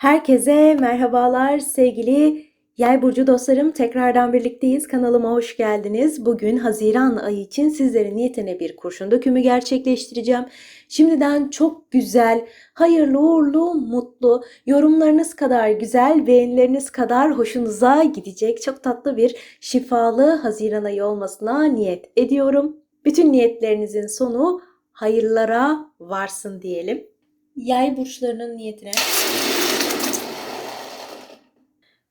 Herkese merhabalar sevgili Yay burcu dostlarım. Tekrardan birlikteyiz. Kanalıma hoş geldiniz. Bugün Haziran ayı için sizlerin niyetine bir kurşun dökümü gerçekleştireceğim. Şimdiden çok güzel, hayırlı uğurlu, mutlu, yorumlarınız kadar güzel, beğenileriniz kadar hoşunuza gidecek çok tatlı bir şifalı Haziran ayı olmasına niyet ediyorum. Bütün niyetlerinizin sonu hayırlara varsın diyelim. Yay burçlarının niyetine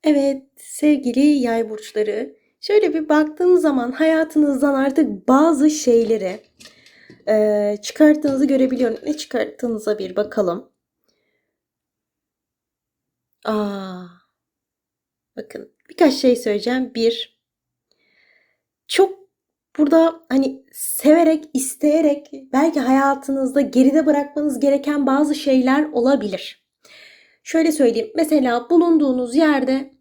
Evet sevgili yay burçları şöyle bir baktığım zaman hayatınızdan artık bazı şeyleri e, çıkarttığınızı görebiliyorum. Ne çıkarttığınıza bir bakalım. Aa, bakın birkaç şey söyleyeceğim. Bir, çok burada hani severek, isteyerek belki hayatınızda geride bırakmanız gereken bazı şeyler olabilir. Şöyle söyleyeyim. Mesela bulunduğunuz yerde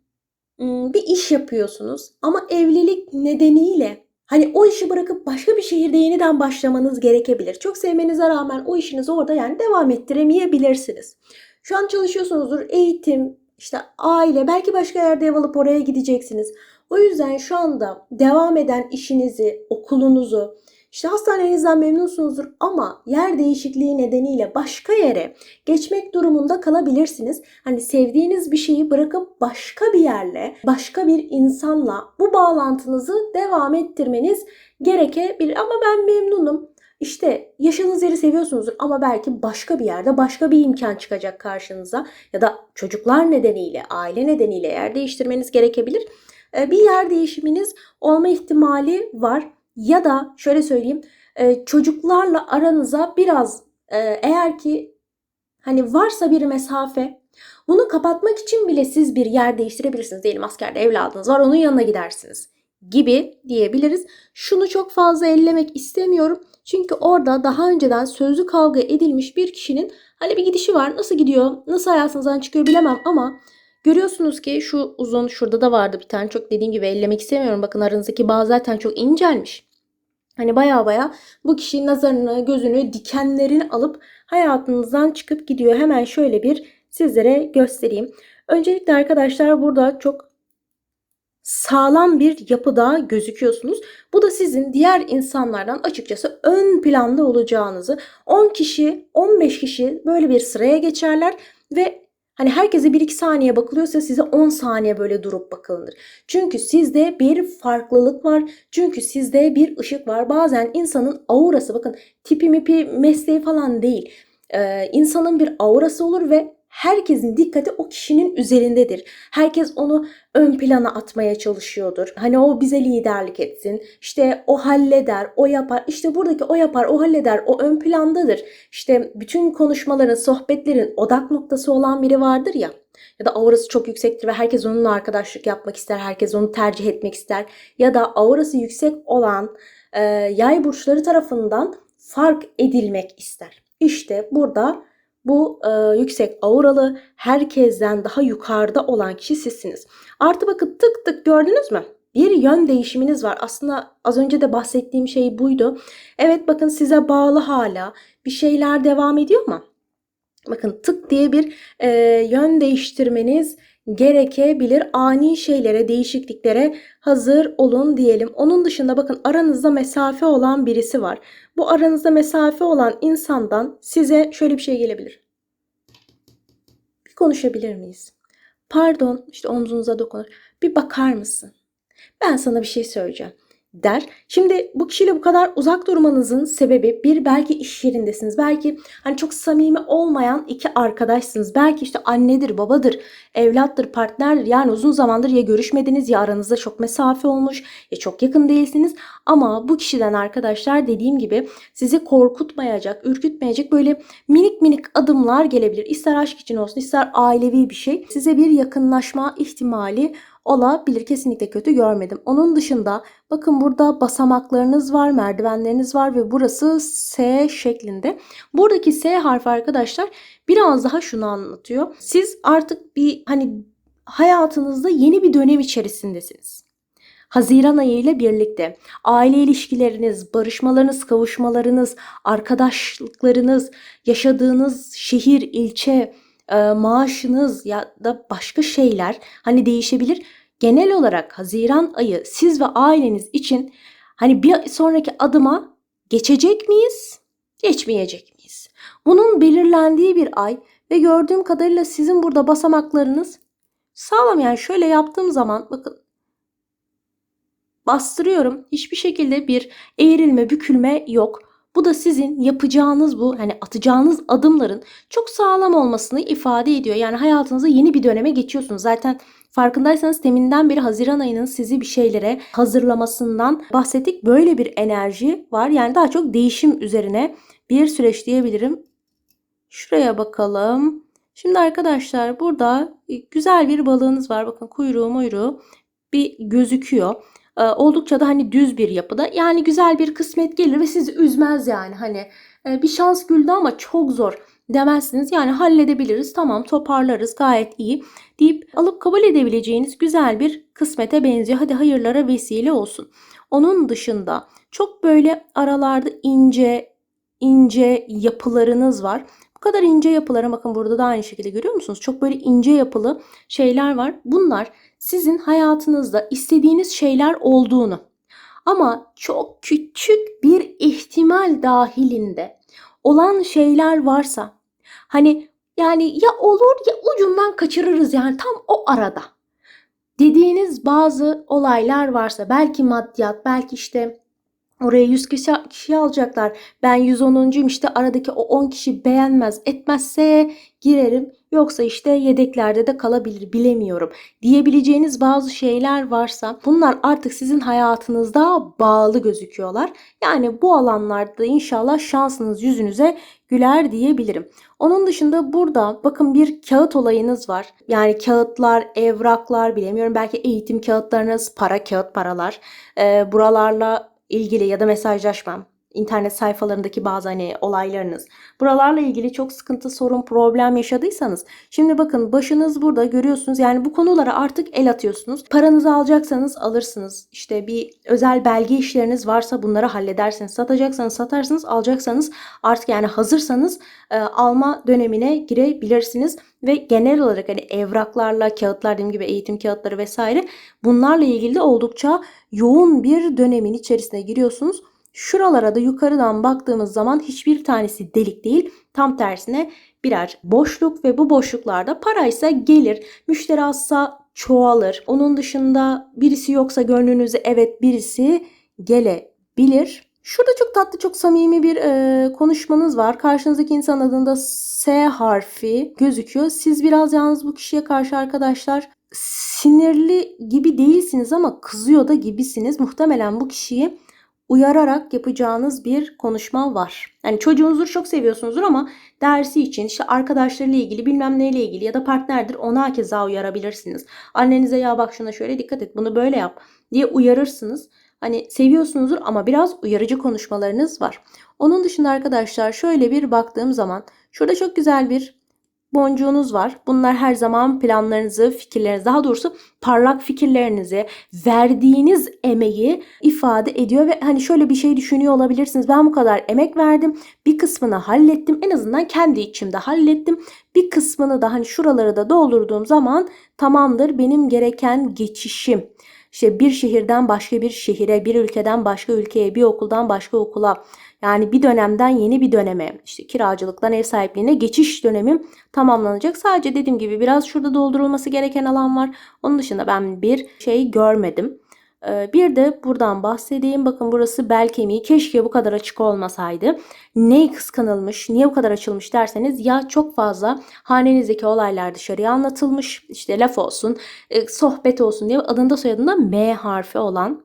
bir iş yapıyorsunuz ama evlilik nedeniyle hani o işi bırakıp başka bir şehirde yeniden başlamanız gerekebilir. Çok sevmenize rağmen o işinizi orada yani devam ettiremeyebilirsiniz. Şu an çalışıyorsunuzdur. Eğitim, işte aile, belki başka yerde ev alıp oraya gideceksiniz. O yüzden şu anda devam eden işinizi, okulunuzu, işte hastanenizden memnunsunuzdur ama yer değişikliği nedeniyle başka yere geçmek durumunda kalabilirsiniz. Hani sevdiğiniz bir şeyi bırakıp başka bir yerle, başka bir insanla bu bağlantınızı devam ettirmeniz gerekebilir. Ama ben memnunum. İşte yaşadığınız yeri seviyorsunuzdur ama belki başka bir yerde başka bir imkan çıkacak karşınıza ya da çocuklar nedeniyle, aile nedeniyle yer değiştirmeniz gerekebilir. Ee, bir yer değişiminiz olma ihtimali var. Ya da şöyle söyleyeyim e, çocuklarla aranıza biraz e, eğer ki hani varsa bir mesafe bunu kapatmak için bile siz bir yer değiştirebilirsiniz. Diyelim askerde evladınız var onun yanına gidersiniz gibi diyebiliriz. Şunu çok fazla ellemek istemiyorum. Çünkü orada daha önceden sözlü kavga edilmiş bir kişinin hani bir gidişi var. Nasıl gidiyor, nasıl hayatınızdan çıkıyor bilemem ama görüyorsunuz ki şu uzun şurada da vardı bir tane çok dediğim gibi ellemek istemiyorum. Bakın aranızdaki bağ zaten çok incelmiş. Hani baya baya bu kişi nazarını, gözünü, dikenlerini alıp hayatınızdan çıkıp gidiyor. Hemen şöyle bir sizlere göstereyim. Öncelikle arkadaşlar burada çok sağlam bir yapıda gözüküyorsunuz. Bu da sizin diğer insanlardan açıkçası ön planda olacağınızı 10 kişi, 15 kişi böyle bir sıraya geçerler ve Hani herkese 1-2 saniye bakılıyorsa size 10 saniye böyle durup bakılır. Çünkü sizde bir farklılık var. Çünkü sizde bir ışık var. Bazen insanın aurası bakın tipi mipi mesleği falan değil. Ee, insanın bir aurası olur ve herkesin dikkati o kişinin üzerindedir. Herkes onu ön plana atmaya çalışıyordur. Hani o bize liderlik etsin. İşte o halleder, o yapar. İşte buradaki o yapar, o halleder, o ön plandadır. İşte bütün konuşmaların, sohbetlerin odak noktası olan biri vardır ya. Ya da aurası çok yüksektir ve herkes onunla arkadaşlık yapmak ister. Herkes onu tercih etmek ister. Ya da aurası yüksek olan e, yay burçları tarafından fark edilmek ister. İşte burada bu e, yüksek auralı, herkesten daha yukarıda olan kişi sizsiniz. Artı bakın tık tık gördünüz mü? Bir yön değişiminiz var. Aslında az önce de bahsettiğim şey buydu. Evet bakın size bağlı hala bir şeyler devam ediyor mu? Bakın tık diye bir e, yön değiştirmeniz gerekebilir. Ani şeylere, değişikliklere hazır olun diyelim. Onun dışında bakın aranızda mesafe olan birisi var. Bu aranızda mesafe olan insandan size şöyle bir şey gelebilir. Bir konuşabilir miyiz? Pardon, işte omzunuza dokunur. Bir bakar mısın? Ben sana bir şey söyleyeceğim der. Şimdi bu kişiyle bu kadar uzak durmanızın sebebi bir belki iş yerindesiniz. Belki hani çok samimi olmayan iki arkadaşsınız. Belki işte annedir, babadır, evlattır, partnerdir. Yani uzun zamandır ya görüşmediniz ya aranızda çok mesafe olmuş ya çok yakın değilsiniz. Ama bu kişiden arkadaşlar dediğim gibi sizi korkutmayacak, ürkütmeyecek böyle minik minik adımlar gelebilir. İster aşk için olsun ister ailevi bir şey. Size bir yakınlaşma ihtimali olabilir. Kesinlikle kötü görmedim. Onun dışında bakın burada basamaklarınız var, merdivenleriniz var ve burası S şeklinde. Buradaki S harfi arkadaşlar biraz daha şunu anlatıyor. Siz artık bir hani hayatınızda yeni bir dönem içerisindesiniz. Haziran ayı ile birlikte aile ilişkileriniz, barışmalarınız, kavuşmalarınız, arkadaşlıklarınız, yaşadığınız şehir, ilçe, maaşınız ya da başka şeyler hani değişebilir. Genel olarak Haziran ayı siz ve aileniz için hani bir sonraki adıma geçecek miyiz? Geçmeyecek miyiz? Bunun belirlendiği bir ay ve gördüğüm kadarıyla sizin burada basamaklarınız sağlam yani şöyle yaptığım zaman bakın bastırıyorum. Hiçbir şekilde bir eğrilme, bükülme yok. Bu da sizin yapacağınız bu hani atacağınız adımların çok sağlam olmasını ifade ediyor. Yani hayatınıza yeni bir döneme geçiyorsunuz. Zaten farkındaysanız teminden beri Haziran ayının sizi bir şeylere hazırlamasından bahsettik. Böyle bir enerji var. Yani daha çok değişim üzerine bir süreç diyebilirim. Şuraya bakalım. Şimdi arkadaşlar burada güzel bir balığınız var. Bakın kuyruğu muyruğu bir gözüküyor. Ee, oldukça da hani düz bir yapıda. Yani güzel bir kısmet gelir ve sizi üzmez yani. Hani e, bir şans güldü ama çok zor demezsiniz. Yani halledebiliriz tamam toparlarız gayet iyi deyip alıp kabul edebileceğiniz güzel bir kısmete benziyor. Hadi hayırlara vesile olsun. Onun dışında çok böyle aralarda ince ince yapılarınız var. Bu kadar ince yapılara bakın burada da aynı şekilde görüyor musunuz? Çok böyle ince yapılı şeyler var. Bunlar sizin hayatınızda istediğiniz şeyler olduğunu. Ama çok küçük bir ihtimal dahilinde olan şeyler varsa hani yani ya olur ya ucundan kaçırırız yani tam o arada dediğiniz bazı olaylar varsa belki maddiyat belki işte Oraya 100 kişi, kişi alacaklar. Ben 110'uncuyum işte aradaki o 10 kişi beğenmez etmezse girerim. Yoksa işte yedeklerde de kalabilir bilemiyorum. Diyebileceğiniz bazı şeyler varsa bunlar artık sizin hayatınızda bağlı gözüküyorlar. Yani bu alanlarda inşallah şansınız yüzünüze güler diyebilirim. Onun dışında burada bakın bir kağıt olayınız var. Yani kağıtlar, evraklar bilemiyorum belki eğitim kağıtlarınız, para kağıt paralar. Ee, buralarla ilgili ya da mesajlaşmam, internet sayfalarındaki bazı hani olaylarınız. Buralarla ilgili çok sıkıntı, sorun, problem yaşadıysanız şimdi bakın başınız burada görüyorsunuz. Yani bu konulara artık el atıyorsunuz. Paranızı alacaksanız alırsınız. İşte bir özel belge işleriniz varsa bunları halledersiniz. Satacaksanız satarsınız, alacaksanız artık yani hazırsanız e, alma dönemine girebilirsiniz ve genel olarak hani evraklarla, kağıtlar dediğim gibi eğitim kağıtları vesaire bunlarla ilgili de oldukça yoğun bir dönemin içerisine giriyorsunuz. Şuralara da yukarıdan baktığımız zaman hiçbir tanesi delik değil. Tam tersine birer boşluk ve bu boşluklarda paraysa gelir. Müşteri azsa çoğalır. Onun dışında birisi yoksa gönlünüze evet birisi gelebilir. Şurada çok tatlı, çok samimi bir e, konuşmanız var. Karşınızdaki insan adında S harfi gözüküyor. Siz biraz yalnız bu kişiye karşı arkadaşlar sinirli gibi değilsiniz ama kızıyor da gibisiniz. Muhtemelen bu kişiyi uyararak yapacağınız bir konuşma var. Yani çocuğunuzu çok seviyorsunuzdur ama dersi için işte arkadaşlarıyla ilgili bilmem neyle ilgili ya da partnerdir ona keza uyarabilirsiniz. Annenize ya bak şuna şöyle dikkat et bunu böyle yap diye uyarırsınız. Hani seviyorsunuzdur ama biraz uyarıcı konuşmalarınız var. Onun dışında arkadaşlar şöyle bir baktığım zaman şurada çok güzel bir boncuğunuz var. Bunlar her zaman planlarınızı, fikirlerinizi, daha doğrusu parlak fikirlerinizi, verdiğiniz emeği ifade ediyor ve hani şöyle bir şey düşünüyor olabilirsiniz. Ben bu kadar emek verdim. Bir kısmını hallettim. En azından kendi içimde hallettim. Bir kısmını da hani şuraları da doldurduğum zaman tamamdır benim gereken geçişim. İşte bir şehirden başka bir şehire, bir ülkeden başka ülkeye, bir okuldan başka okula yani bir dönemden yeni bir döneme, işte kiracılıktan ev sahipliğine geçiş dönemim tamamlanacak. Sadece dediğim gibi biraz şurada doldurulması gereken alan var. Onun dışında ben bir şey görmedim. Ee, bir de buradan bahsedeyim. Bakın burası bel kemiği. Keşke bu kadar açık olmasaydı. Neyi kıskanılmış, niye bu kadar açılmış derseniz ya çok fazla hanenizdeki olaylar dışarıya anlatılmış. İşte laf olsun, e, sohbet olsun diye adında soyadında M harfi olan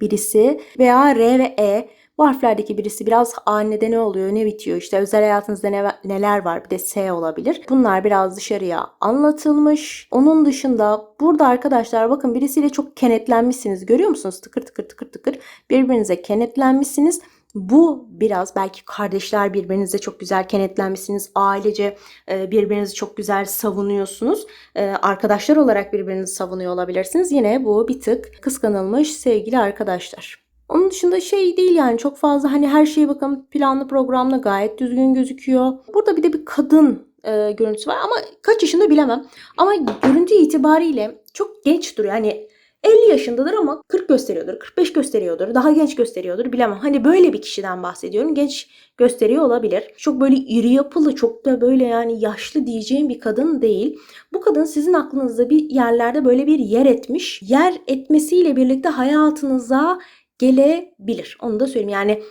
birisi veya R ve E bu harflerdeki birisi biraz anede ne oluyor, ne bitiyor, işte özel hayatınızda ne, neler var bir de S olabilir. Bunlar biraz dışarıya anlatılmış. Onun dışında burada arkadaşlar bakın birisiyle çok kenetlenmişsiniz. Görüyor musunuz? Tıkır tıkır tıkır tıkır birbirinize kenetlenmişsiniz. Bu biraz belki kardeşler birbirinize çok güzel kenetlenmişsiniz. Ailece e, birbirinizi çok güzel savunuyorsunuz. E, arkadaşlar olarak birbirinizi savunuyor olabilirsiniz. Yine bu bir tık kıskanılmış sevgili arkadaşlar. Onun dışında şey değil yani çok fazla hani her şeye bakın planlı programlı gayet düzgün gözüküyor. Burada bir de bir kadın e, görüntüsü var ama kaç yaşında bilemem. Ama görüntü itibariyle çok genç duruyor. Hani 50 yaşındadır ama 40 gösteriyordur, 45 gösteriyordur, daha genç gösteriyordur bilemem. Hani böyle bir kişiden bahsediyorum. Genç gösteriyor olabilir. Çok böyle iri yapılı, çok da böyle yani yaşlı diyeceğim bir kadın değil. Bu kadın sizin aklınızda bir yerlerde böyle bir yer etmiş. Yer etmesiyle birlikte hayatınıza gelebilir. Onu da söyleyeyim. Yani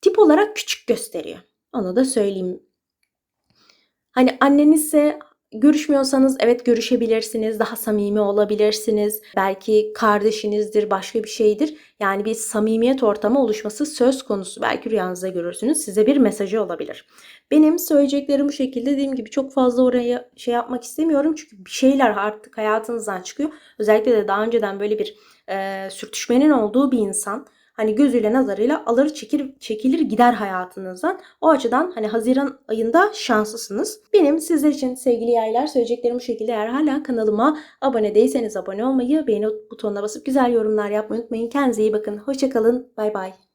tip olarak küçük gösteriyor. Onu da söyleyeyim. Hani annenizse görüşmüyorsanız evet görüşebilirsiniz. Daha samimi olabilirsiniz. Belki kardeşinizdir, başka bir şeydir. Yani bir samimiyet ortamı oluşması söz konusu. Belki rüyanızda görürsünüz. Size bir mesajı olabilir. Benim söyleyeceklerim bu şekilde. Dediğim gibi çok fazla oraya şey yapmak istemiyorum. Çünkü bir şeyler artık hayatınızdan çıkıyor. Özellikle de daha önceden böyle bir e, sürtüşmenin olduğu bir insan hani gözüyle nazarıyla alır çekilir, çekilir gider hayatınızdan. O açıdan hani Haziran ayında şanslısınız. Benim sizler için sevgili yaylar söyleyeceklerim bu şekilde. Eğer hala kanalıma abone değilseniz abone olmayı, beğeni butonuna basıp güzel yorumlar yapmayı unutmayın. Kendinize iyi bakın. Hoşçakalın. Bay bay.